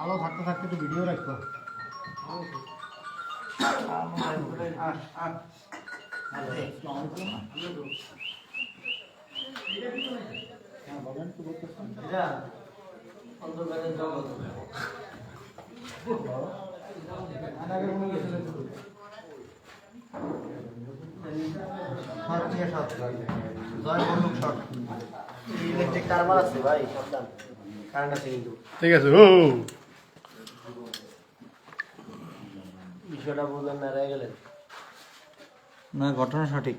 আলো থাকতে থাকতে একটু ভিডিও রাখতো। সাত থেকে সাত জয় বন্দুক শট। ইলেকট্রিক কারবার আছে ভাই সাবধান। কারেন্ট আছে কিন্তু। ঠিক আছে ও। বিষয়টা বললেন না রয়ে গেলেন। না ঘটনা সঠিক।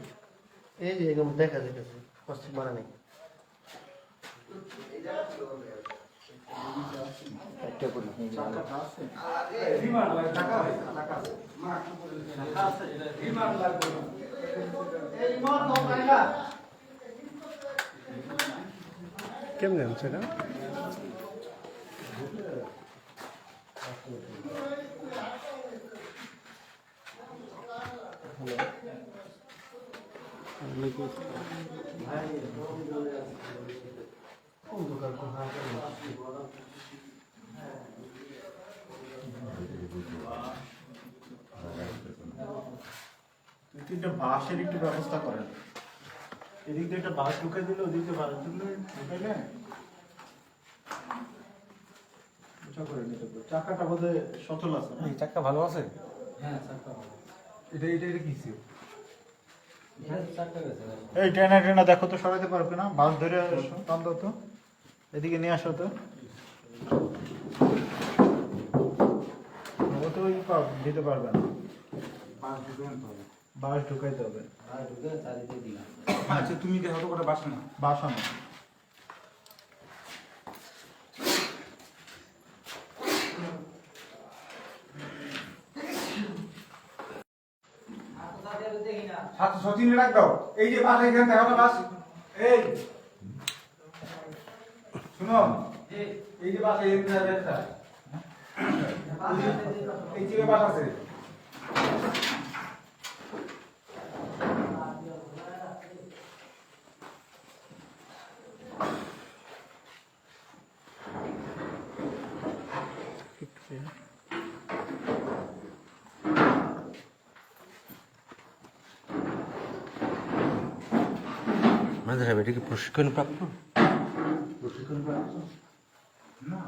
এই যে এরকম দেখা যেতেছে কষ্ট মারা নেই। একটা করি কেমনে আনছে এটা? তিনটা বাঁশের একটু ব্যবস্থা করেন। এদিক দিয়ে একটা বাঁশ ঢুকাই দিলে ওদিক দিয়ে বাঁশ ঢুকলে করে নিতে চাকাটা বোধহয় সচল আছে না? ভালো আছে? এটা এটা এটা কিসে এই ট্রেনা ট্রেনা দেখো তো সরাইতে পারবে না? বাস ধরে টান দাও তো। এদিকে নিয়ে আসো তো। ও তো দিতে পারবে না। বাস ঢুকাইতে হবে। আচ্ছা তুমি দেখো তো কটা বাসা না? সচিনে রাখ দাও। এই যে বাসা এখানে দেখো না বাস। এই। শুনো। এই যে বাসা এই যে একটা এই যে বাস আছে আমাদের এটা কি প্রশিক্ষণ প্রাপ্ত না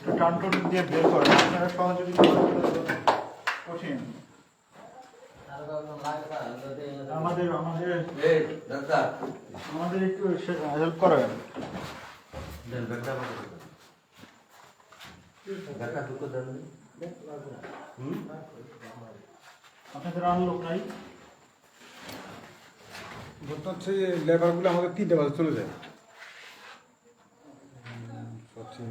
একটু টান টুন দিয়ে বের করে আপনারা সহযোগিতা কঠিন। আমাদের আমাদের আমাদের একটু হেল্প করেন। আপনাদের নাই? বলতে হচ্ছে যে লেবারগুলো আমাদের তিনটে বাজে চলে যায়। সচিন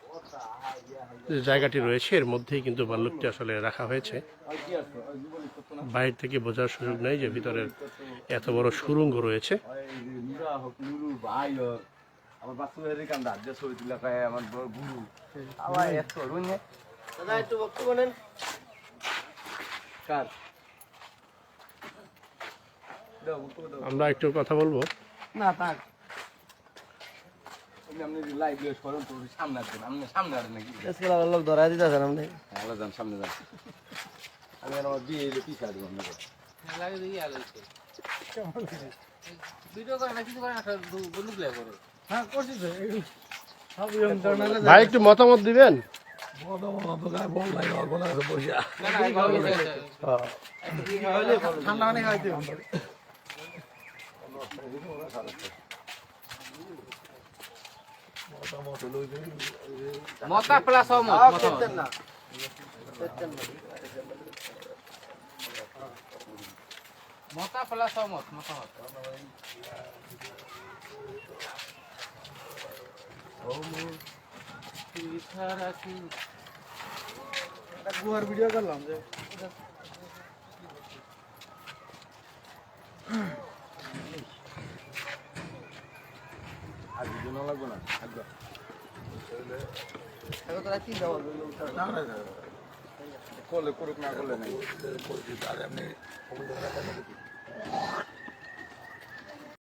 জায়গাটি রয়েছে, এর মধ্যেই কিন্তু ভাল্লুকটি আসলে রাখা হয়েছে। বাইরে থেকে বোঝার সুযোগ নেই যে ভিতরের এত বড় সুরঙ্গ রয়েছে। আমার একটু কথা বলব? না আপনি লাইভ লিয়ে সরুন তো সামনে আসবেন আপনি সামনে আসবেন নাকি লোক ধরা আপনি যান সামনে যান আমি আর আমার বিয়ে পিছিয়ে আসব আপনাকে ভিডিও করে না কিছু করে না বন্ধু প্লে করে হ্যাঁ করছি তো এই সব ইয়ং জার্নালে ভাই একটু মতামত দিবেন না না এই ভালো গেছে ঠান্ডা খাইতে মতা প্লাস মত প্লাস মত মত গুহার ভিডিও করলাম যে। আর কিছু না লাগবে না একদম এখন তোরা কি যাব না না না করলে করুক না করলে নাই।